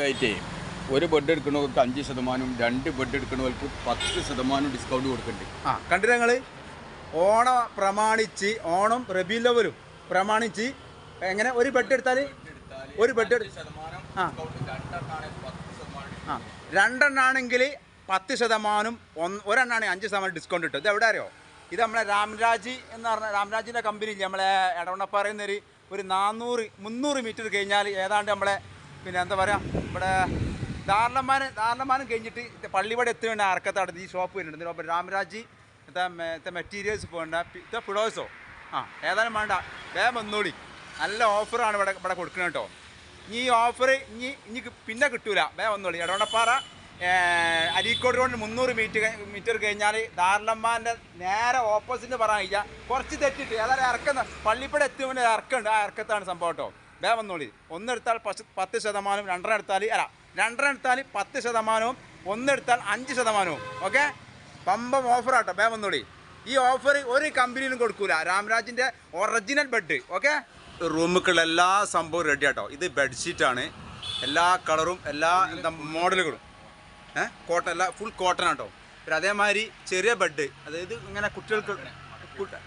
ആയിട്ടേ ഒരു ബെഡ് എടുക്കുന്നവർക്ക് അഞ്ച് ശതമാനം രണ്ട് ബെഡ് എടുക്കുന്നവർക്ക് പത്ത് ശതമാനം ഡിസ്കൗണ്ട് കൊടുക്കുന്നുണ്ട്. ആ കണ്ടില്ല ഞങ്ങൾ ഓണം പ്രമാണിച്ച് ഓണം റബിലവരും പ്രമാണിച്ച് എങ്ങനെ ഒരു ബെഡ് എടുത്താൽ ഒരു ബെഡ് ആ. ആ രണ്ടെണ്ണാണെങ്കിൽ പത്ത് ശതമാനം ഒന്ന് ഒരെണ്ണാണെങ്കിൽ അഞ്ച് ശതമാനം ഡിസ്കൗണ്ട് കിട്ടും. ഇത് എവിടെ അറിയോ? ഇത് നമ്മളെ രാംരാജ് എന്ന് പറഞ്ഞ രാംരാജിന്റെ കമ്പനി നമ്മളെ എടവണ്ണപ്പാറയിൽ നിന്നൊരു ഒരു നാനൂറ് മുന്നൂറ് മീറ്റർ കഴിഞ്ഞാൽ ഏതാണ്ട് നമ്മളെ പിന്നെ എന്താ പറയുക ഇവിടെ ദാർലമാനം ദാർലമാനം കഴിഞ്ഞിട്ട് പള്ളിവടെ എത്തുന്നുണ്ട് അറക്കത്താണ് ഈ ഷോപ്പ് വരുന്നുണ്ട്. അപ്പോൾ രാമരാജി ഇത്തെ മെറ്റീരിയൽസ് പോകണ്ട ഇത്തെ ഫിഡോസോ ആ ഏതായാലും വേണ്ട. വേഗം വന്നോളി. നല്ല ഓഫറാണ് ഇവിടെ ഇവിടെ കൊടുക്കുന്നത് കേട്ടോ. ഇനി ഈ ഓഫർ ഇനി ഇനി പിന്നെ കിട്ടൂല. വേഗം വന്നോളി. എടവണപ്പാറ അരീക്കോട് റോഡിന് മുന്നൂറ് മീറ്റർ മീറ്റർ കഴിഞ്ഞാൽ ദാർലമ്മാന്റെ നേരെ ഓപ്പോസിറ്റ് കഴിയില്ല. കുറച്ച് തെറ്റിട്ട് ഏതായാലും ഇറക്കുന്ന പള്ളിപ്പട എത്തുമ്പോൾ ഇറക്കുന്നുണ്ട് ആ ഇറക്കത്താണ് സംഭവം കേട്ടോ. വേഗം വന്നോളി. ഒന്നെടുത്താൽ പശ പത്ത് ശതമാനവും രണ്ടെണ്ണം എടുത്താൽ അല്ല രണ്ടെണ്ണം എടുത്താൽ പത്ത് ശതമാനവും ഒന്നെടുത്താൽ അഞ്ച് ശതമാനവും. ഓക്കെ? പമ്പം ഓഫറാട്ടോ വേഗം വന്നോളി. ഈ ഓഫർ ഒരു കമ്പനിയിലും കൊടുക്കൂല. രാംരാജിന്റെ ഒറിജിനൽ ബെഡ് ഓക്കെ? റൂമുക്കുള്ള എല്ലാ സംഭവവും റെഡി ആട്ടോ. ഇത് ബെഡ്ഷീറ്റാണ് എല്ലാ കളറും എല്ലാ എന്താ മോഡലുകളും ഏഹ് കോട്ടൺ അല്ല ഫുൾ കോട്ടൺ ആട്ടോ. പിന്നെ അതേമാതിരി ചെറിയ ബെഡ് അതായത് ഇങ്ങനെ കുട്ടികൾക്ക്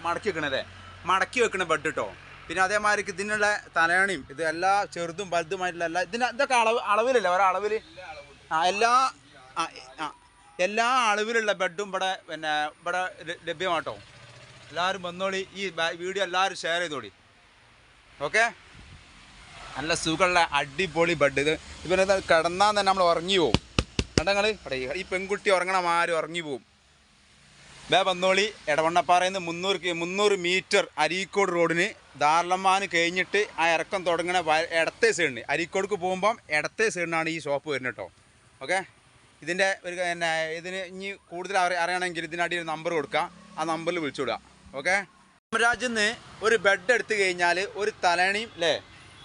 മടക്കി വെക്കണതേ. മടക്കി വെക്കണ ബെഡ് കേട്ടോ പിന്നെ അതേമാതിരിക്ക് ഇതിനുള്ള തലയണിയും ഇത് എല്ലാ ചെറുതും വലുതുമായിട്ടുള്ള എല്ലാ ഇതിന് ഇതൊക്കെ അളവ് അളവിലല്ലേ? ഓരോ അളവിൽ ആ എല്ലാ ആ എല്ലാ അളവിലുള്ള ബെഡും ഇവിടെ പിന്നെ ഇവിടെ ലഭ്യമാട്ടോ. എല്ലാവരും വന്നോളി. ഈ വീഡിയോ എല്ലാവരും ഷെയർ ചെയ്തോളി. ഓക്കെ നല്ല സുഖമുള്ള അടിപൊളി ബെഡ്. ഇത് ഇപ്പം കിടന്നാൽ തന്നെ നമ്മൾ ഉറങ്ങി പോവും. കണ്ടങ്ങൾ ഈ പെൺകുട്ടി ഉറങ്ങണം ആരും ഉറങ്ങി പോവും. വേ വന്നോളി. എടവണ്ണപ്പാറയിൽ നിന്ന് മുന്നൂറ് മുന്നൂറ് മീറ്റർ അരീക്കോട് റോഡിന് ദാർലമ്മാന് കഴിഞ്ഞിട്ട് ആ ഇറക്കം തുടങ്ങണ ഇടത്തെ സൈഡിന് അരിക്കോടുക്ക് പോകുമ്പം ഇടത്തെ സൈഡിനാണ് ഈ ഷോപ്പ് വരുന്നത് കേട്ടോ. ഓക്കെ? ഇതിന്റെ ഒരു പിന്നെ ഇതിന് ഇനി കൂടുതൽ അറി അറിയണമെങ്കിൽ ഒരു നമ്പർ കൊടുക്കുക ആ നമ്പറിൽ വിളിച്ചു വിടുക ഓക്കെ? രാജിന്ന് ഒരു ബെഡ് എടുത്തു കഴിഞ്ഞാൽ ഒരു തലയണിയും അല്ലേ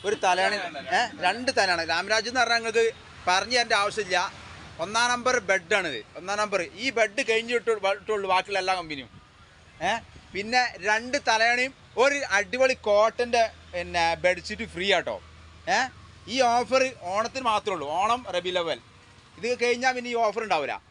ഒരു തലയണി ഏ? രണ്ട് തലയാണ്. രാമരാജ് എന്ന് പറഞ്ഞാൽ നിങ്ങൾക്ക് പറഞ്ഞു തരേണ്ട ആവശ്യമില്ല. ഒന്നാം നമ്പർ ബെഡാണിത് ഒന്നാം നമ്പർ ഈ ബെഡ് കഴിഞ്ഞിട്ട് ഇട്ടുള്ളൂ ബാക്കിയുള്ള എല്ലാ കമ്പനിയും ഏ? പിന്നെ രണ്ട് തലയണിയും ഒരു അടിപൊളി കോട്ടന്റെ പിന്നെ ബെഡ്ഷീറ്റ് ഫ്രീ ആട്ടോ. ഏ? ഈ ഓഫർ ഓണത്തിന് മാത്രമേ ഉള്ളൂ. ഓണം റബി ലെവൽ ഇത് കഴിഞ്ഞാൽ പിന്നെ ഈ ഓഫർ ഉണ്ടാവില്ല